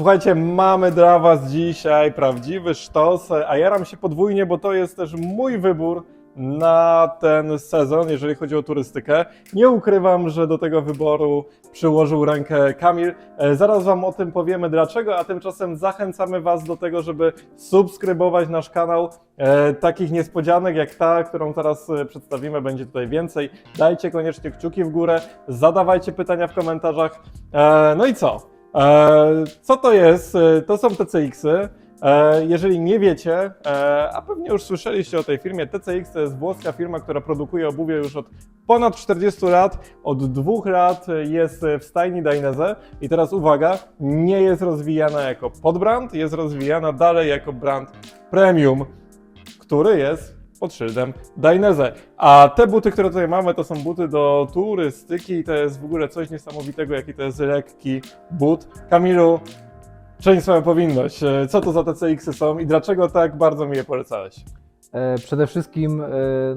Słuchajcie, mamy dla Was dzisiaj prawdziwy sztos, a jaram się podwójnie, bo to jest też mój wybór na ten sezon, jeżeli chodzi o turystykę. Nie ukrywam, że do tego wyboru przyłożył rękę Kamil. E, Zaraz Wam o tym powiemy dlaczego, a tymczasem zachęcamy Was do tego, żeby subskrybować nasz kanał. E, Takich niespodzianek jak ta, którą teraz e, przedstawimy, będzie tutaj więcej. Dajcie koniecznie kciuki w górę, zadawajcie pytania w komentarzach. No i co? E, Co to jest? E, To są TCX-y. E, Jeżeli nie wiecie, a pewnie już słyszeliście o tej firmie, TCX to jest włoska firma, która produkuje obuwie już od ponad 40 lat. Od dwóch lat jest w stajni Dainese i teraz uwaga, nie jest rozwijana jako podbrand, jest rozwijana dalej jako brand premium, który jest pod szyldem Dainese. A te buty, które tutaj mamy, to są buty do turystyki i to jest w ogóle coś niesamowitego, jaki to jest lekki but. Kamilu, czyń swoją powinność. E, Co to za TCX-y są i dlaczego tak bardzo mi je polecałeś? E, Przede wszystkim e,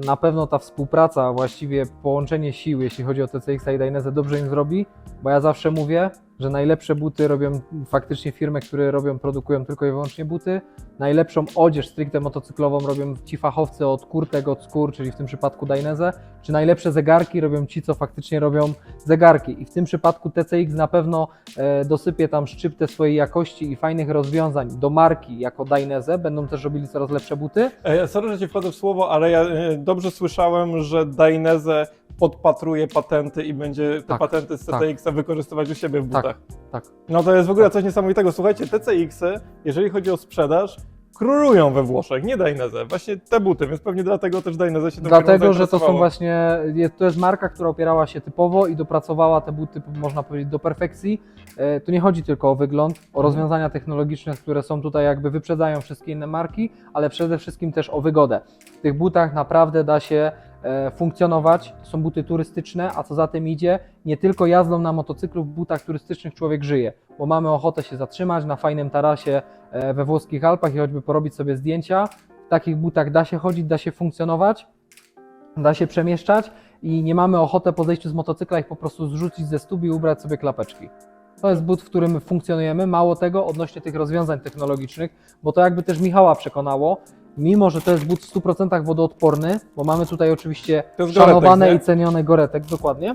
na pewno ta współpraca, właściwie połączenie sił, jeśli chodzi o TCX i Dainese, dobrze im zrobi, bo ja zawsze mówię, że najlepsze buty robią faktycznie firmy, które robią, produkują tylko i wyłącznie buty. Najlepszą odzież stricte motocyklową robią ci fachowcy od kurtek, od skór, czyli w tym przypadku Dainese, czy najlepsze zegarki robią ci, co faktycznie robią zegarki. I w tym przypadku TCX na pewno e, dosypie tam szczyptę swojej jakości i fajnych rozwiązań do marki jako Dainese, będą też robili coraz lepsze buty. E, Sorry, że ci wchodzę w słowo, ale ja e, dobrze słyszałem, że Dainese podpatruje patenty i będzie te Tak, patenty z tak. TCX-a wykorzystywać u siebie w Tak. butach. Tak. No to jest w ogóle coś niesamowitego. Słuchajcie, TCX-y, jeżeli chodzi o sprzedaż, królują we Włoszech, nie Dainese. Właśnie te buty, więc pewnie dlatego też Dainese się tym Dlatego, że to są właśnie, to jest marka, która opierała się typowo i dopracowała te buty, można powiedzieć, do perfekcji. E, Tu nie chodzi tylko o wygląd, o rozwiązania technologiczne, które są tutaj jakby wyprzedzają wszystkie inne marki, ale przede wszystkim też o wygodę. W tych butach naprawdę da się funkcjonować, to są buty turystyczne, a co za tym idzie, nie tylko jazdą na motocyklu w butach turystycznych człowiek żyje, bo mamy ochotę się zatrzymać na fajnym tarasie e, we włoskich Alpach i choćby porobić sobie zdjęcia. W takich butach da się chodzić, da się funkcjonować, da się przemieszczać i nie mamy ochotę po zejściu z motocykla ich po prostu zrzucić ze stóp i ubrać sobie klapeczki. To jest but, w którym funkcjonujemy. Mało tego, odnośnie tych rozwiązań technologicznych, bo to jakby też Michała przekonało, mimo że to jest but w 100% wodoodporny, bo mamy tutaj oczywiście jest szanowane Goretex, i cenione Goretek, dokładnie.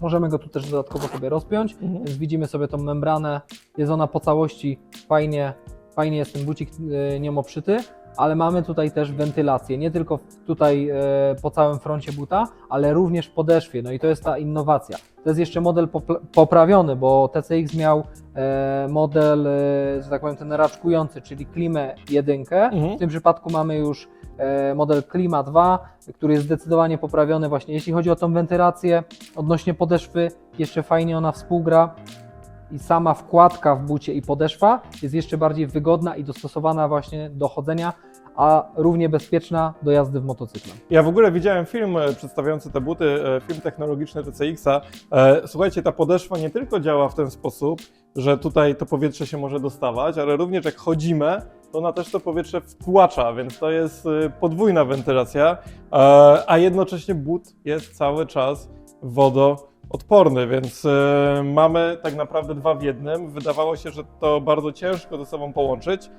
Możemy go tu też dodatkowo sobie rozpiąć, Mhm. więc widzimy sobie tą membranę. Jest ona po całości fajnie, fajnie jest ten bucik e, nią obszyty, ale mamy tutaj też wentylację, nie tylko tutaj e, po całym froncie buta, ale również w podeszwie, no i to jest ta innowacja. To jest jeszcze model poprawiony, bo TCX miał e, model, e, że tak powiem, ten raczkujący, czyli klimę jedynkę. Mhm. W tym przypadku mamy już model Klima 2, który jest zdecydowanie poprawiony właśnie jeśli chodzi o tą wentylację. Odnośnie podeszwy, jeszcze fajnie ona współgra i sama wkładka w bucie i podeszwa jest jeszcze bardziej wygodna i dostosowana właśnie do chodzenia, a równie bezpieczna do jazdy w motocyklu. Ja w ogóle widziałem film e, przedstawiający te buty, e, film technologiczny TCX-a. E, Słuchajcie, ta podeszwa nie tylko działa w ten sposób, że tutaj to powietrze się może dostawać, ale również jak chodzimy, to ona też to powietrze wtłacza, więc to jest podwójna wentylacja, a jednocześnie but jest cały czas wodoodporny, więc e, mamy tak naprawdę dwa w jednym. Wydawało się, że to bardzo ciężko ze sobą połączyć,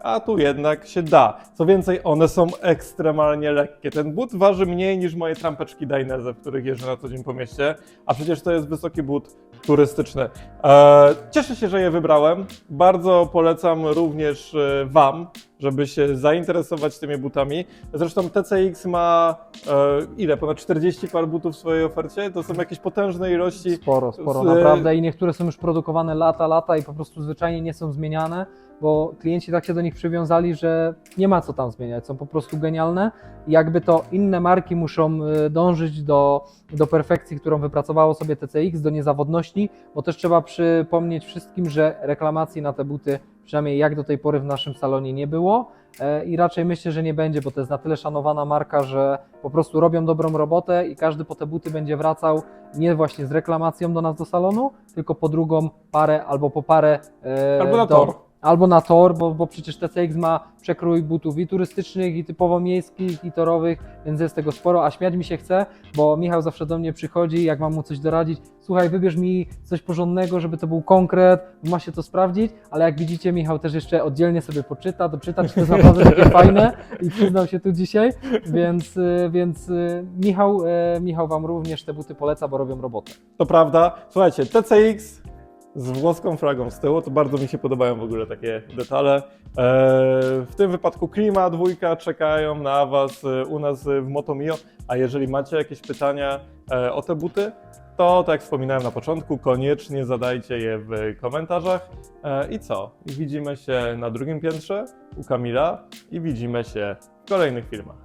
a tu jednak się da. Co więcej, one są ekstremalnie lekkie. Ten but waży mniej niż moje trampeczki Dainese, w których jeżdżę na co dzień po mieście, a przecież to jest wysoki but turystyczny. Eee, cieszę się, że je wybrałem. Bardzo polecam również e, Wam, żeby się zainteresować tymi butami. Zresztą TCX ma e, ile? Ponad 40 par butów w swojej ofercie? To są jakieś potężne ilości. Sporo, sporo Z- naprawdę i niektóre są już produkowane lata, lata i po prostu zwyczajnie nie są zmieniane, bo klienci tak się do nich przywiązali, że nie ma co tam zmieniać, są po prostu genialne i jakby to inne marki muszą y, dążyć do, do perfekcji, którą wypracowało sobie TCX, do niezawodności, bo też trzeba przypomnieć wszystkim, że reklamacji na te buty, przynajmniej jak do tej pory w naszym salonie nie było e, i raczej myślę, że nie będzie, bo to jest na tyle szanowana marka, że po prostu robią dobrą robotę i każdy po te buty będzie wracał nie właśnie z reklamacją do nas do salonu, tylko po drugą parę albo po parę e, Albo na do, tor. Albo na tor, bo, bo przecież TCX ma przekrój butów i turystycznych, i typowo miejskich, i torowych, więc jest tego sporo, a śmiać mi się chce, bo Michał zawsze do mnie przychodzi, jak mam mu coś doradzić, słuchaj, wybierz mi coś porządnego, żeby to był konkret, ma się to sprawdzić, ale jak widzicie, Michał też jeszcze oddzielnie sobie poczyta, doczyta, czy to jest naprawdę takie fajne i przyznał się tu dzisiaj, więc, y, więc y, Michał, y, Michał Wam również te buty poleca, bo robią robotę. To prawda. Słuchajcie, TCX z włoską flagą z tyłu, to bardzo mi się podobają w ogóle takie detale. Eee, w tym wypadku Klima dwójka czekają na Was e, u nas w Motomio, a jeżeli macie jakieś pytania e, o te buty, to tak jak wspominałem na początku, koniecznie zadajcie je w komentarzach. E, I co? Widzimy się na drugim piętrze u Kamila i widzimy się w kolejnych filmach.